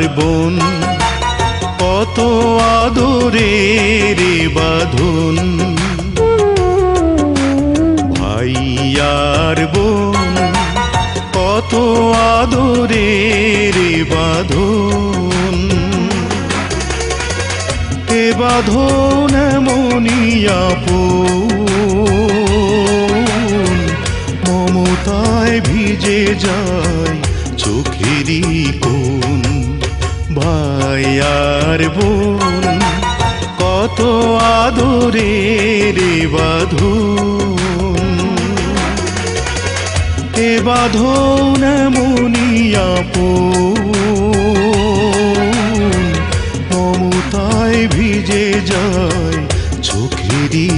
বোন, কত আদরের বাঁধন। ভাইয়ার বোন, কত আদরে রে বাঁধন। এ বাঁধন মনিয়াপন মমতায় ভিজে যায় চোখেরই কোন ভাইয়ার বোন কত আদরে রে বাধু এ বাঁধন পো মমতায় ভিজে যায় চোখেরই